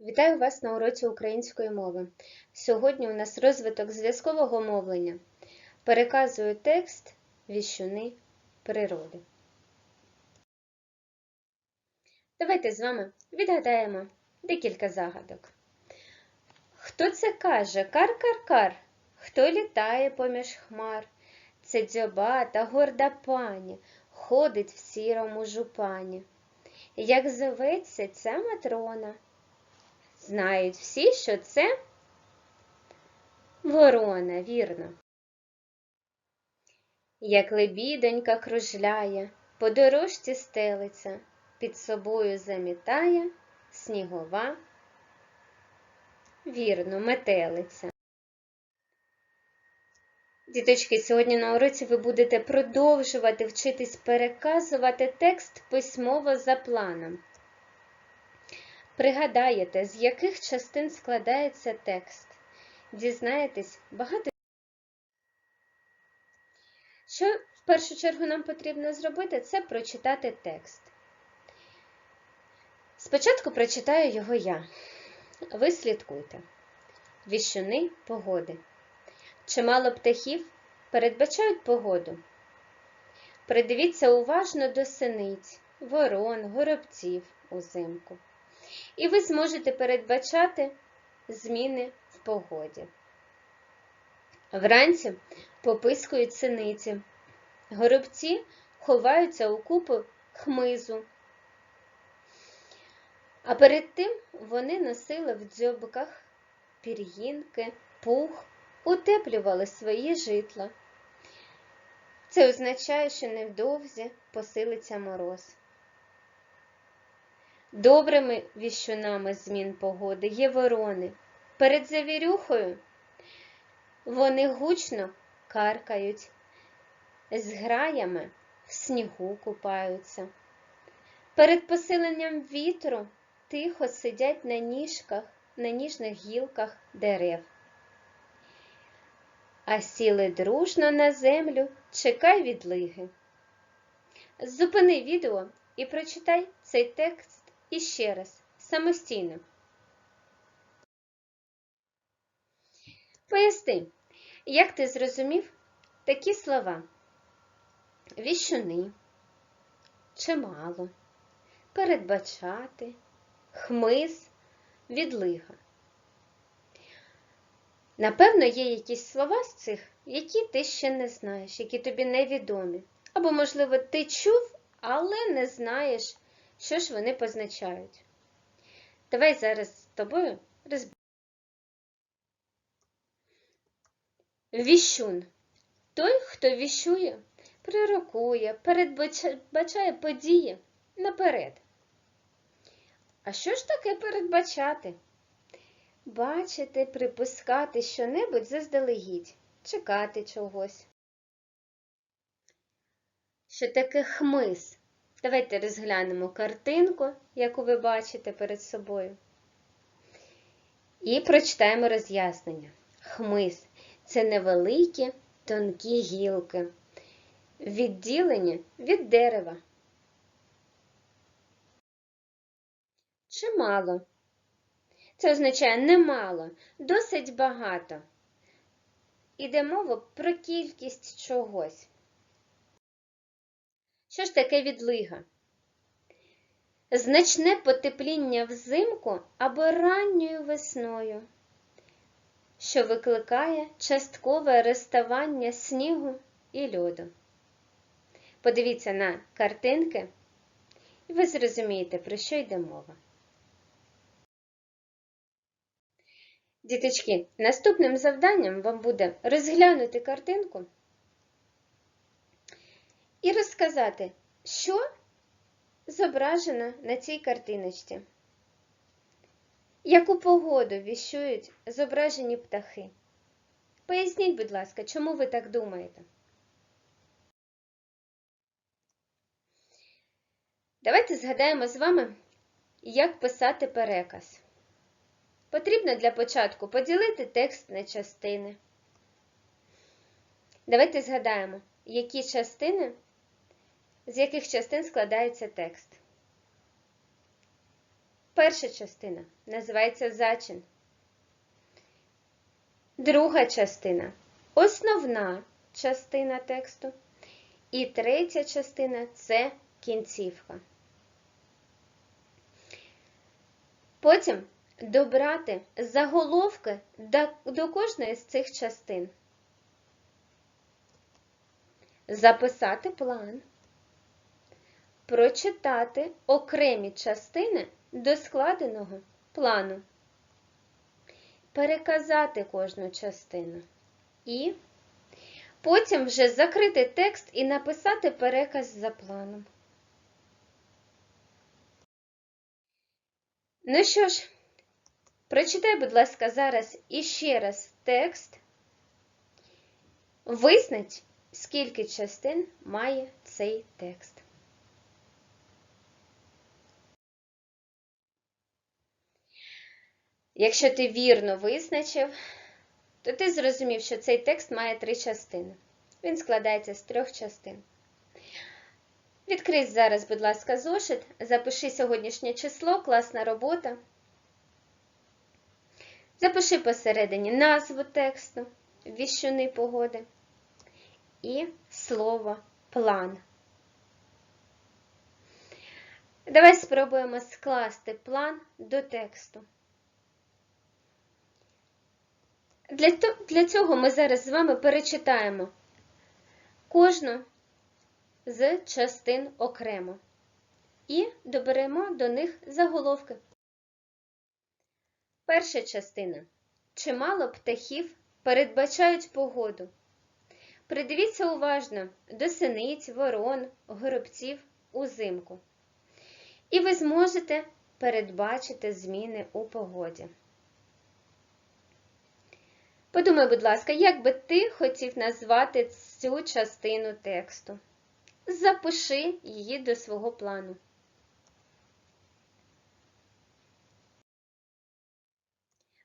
Вітаю вас на уроці української мови. Сьогодні у нас розвиток зв'язкового мовлення. Переказую текст віщуни природи. Давайте з вами відгадаємо декілька загадок. Хто це каже кар-кар-кар? Хто літає поміж хмар? Це дзьобата горда пані, ходить в сірому жупані. Як зоветься ця матрона? Знають всі, що це ворона, вірно. Як лебідонька кружляє, по дорожці стелиться, під собою замітає снігова, вірно, метелиця. Діточки, сьогодні на уроці ви будете продовжувати вчитись переказувати текст письмово за планом. Пригадаєте, з яких частин складається текст. Дізнаєтесь багато. Що в першу чергу нам потрібно зробити, це прочитати текст. Спочатку прочитаю його я. Ви слідкуйте. Віщуни погоди. Чимало птахів передбачають погоду. Придивіться уважно до синиць, ворон, горобців узимку. І ви зможете передбачати зміни в погоді. Вранці попискують синиці, горобці ховаються у купу хмизу. А перед тим вони носили в дзьобках пір'їнки, пух, утеплювали свої житла. Це означає, що невдовзі посилиться мороз. Добрими віщунами змін погоди є ворони. Перед завірюхою вони гучно каркають, з граями в снігу купаються. Перед посиленням вітру тихо сидять на ніжках, на ніжних гілках дерев. А сіли дружно на землю, чекай відлиги. Зупини відео і прочитай цей текст і ще раз, самостійно. Поясни, як ти зрозумів такі слова? Віщуни, чимало, передбачати, хмиз, відлига. Напевно, є якісь слова з цих, які ти ще не знаєш, які тобі невідомі. Або, можливо, ти чув, але не знаєш, що ж вони позначають. Давай зараз з тобою розберемо. Віщун. Той, хто віщує, пророкує, передбачає події наперед. А що ж таке передбачати? Бачити, припускати що-небудь заздалегідь, чекати чогось. Що таке хмиз? Давайте розглянемо картинку, яку ви бачите перед собою. І прочитаємо роз'яснення. Хмиз це невеликі тонкі гілки, відділені від дерева. Чимало. Це означає немало, досить багато. Іде мова про кількість чогось. Що ж таке відлига? Значне потепління взимку або ранньою весною, що викликає часткове розставання снігу і льоду. Подивіться на картинки, і ви зрозумієте, про що йде мова. Діточки, наступним завданням вам буде розглянути картинку і розказати, що зображено на цій картиночці. Яку погоду віщують зображені птахи? Поясніть, будь ласка, чому ви так думаєте? Давайте згадаємо з вами, як писати переказ. Потрібно для початку поділити текст на частини. Давайте згадаємо, які частини з яких частин складається текст. Перша частина називається зачин. Друга частина основна частина тексту. І третя частина це кінцівка. Потім добрати заголовки до, кожної з цих частин. Записати план. Прочитати окремі частини до складеного плану. Переказати кожну частину. І потім вже закрити текст і написати переказ за планом. Ну що ж, прочитай, будь ласка, зараз іще раз текст. Визнач, скільки частин має цей текст. Якщо ти вірно визначив, то ти зрозумів, що цей текст має три частини. Він складається з трьох частин. Відкрий зараз, будь ласка, зошит, запиши сьогоднішнє число, класна робота. Запиши посередині назву тексту, віщуни погоди і слово план. Давай спробуємо скласти план до тексту. Для, для цього ми зараз з вами перечитаємо кожну з частин окремо і доберемо до них заголовки. Перша частина. Чимало птахів передбачають погоду. Придивіться уважно до синиць, ворон, горобців узимку. І ви зможете передбачити зміни у погоді. Подумай, будь ласка, як би ти хотів назвати цю частину тексту? Запиши її до свого плану.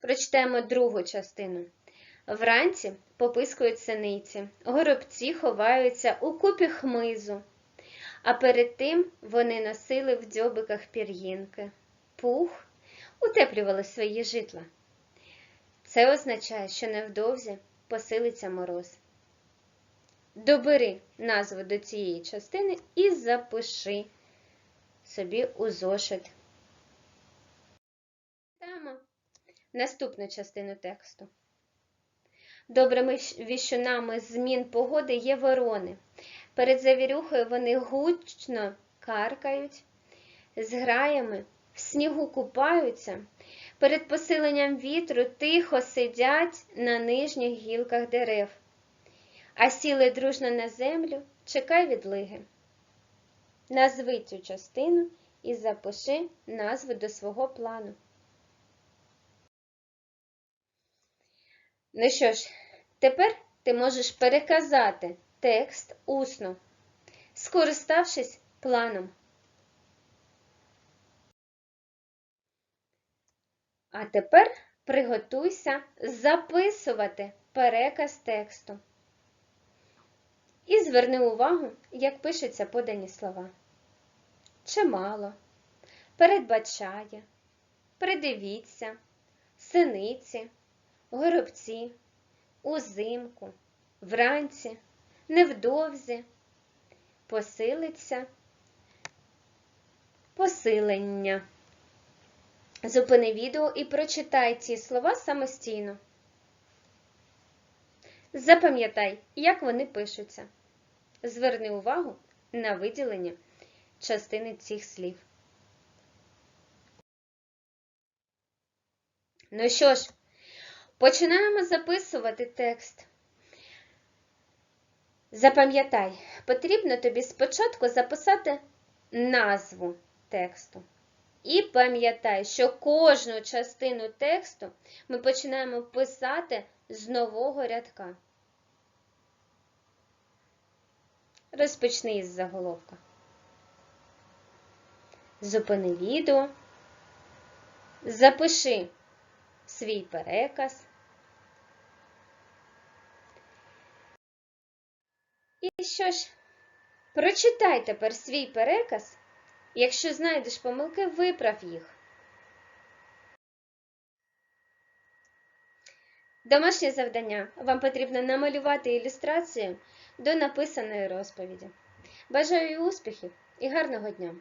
Прочитаємо другу частину. Вранці попискують синиці, горобці ховаються у купі хмизу, а перед тим вони носили в дзьобиках пір'їнки, пух, утеплювали свої житла. Це означає, що невдовзі посилиться мороз. Добери назву до цієї частини і запиши собі у зошит. Читаємо наступну частину тексту. Добрими віщунами змін погоди є ворони. Перед завірюхою вони гучно каркають, з граями в снігу купаються, перед посиленням вітру тихо сидять на нижніх гілках дерев, а сіли дружно на землю, чекай відлиги. Назви цю частину і запиши назву до свого плану. Ну що ж, тепер ти можеш переказати текст усно, скориставшись планом. А тепер приготуйся записувати переказ тексту. І зверни увагу, як пишуться подані слова. Чимало, передбачає, придивіться, синиці, горобці, узимку, вранці, невдовзі, посилиться, посилення. Зупини відео і прочитай ці слова самостійно. Запам'ятай, як вони пишуться. Зверни увагу на виділення частини цих слів. Ну що ж, починаємо записувати текст. Запам'ятай, потрібно тобі спочатку записати назву тексту. І пам'ятай, що кожну частину тексту ми починаємо писати з нового рядка. Розпочни із заголовка. Зупини відео, запиши свій переказ. І що ж, прочитай тепер свій переказ. Якщо знайдеш помилки, виправ їх. Домашнє завдання. Вам потрібно намалювати ілюстрацію до написаної розповіді. Бажаю успіхів і гарного дня!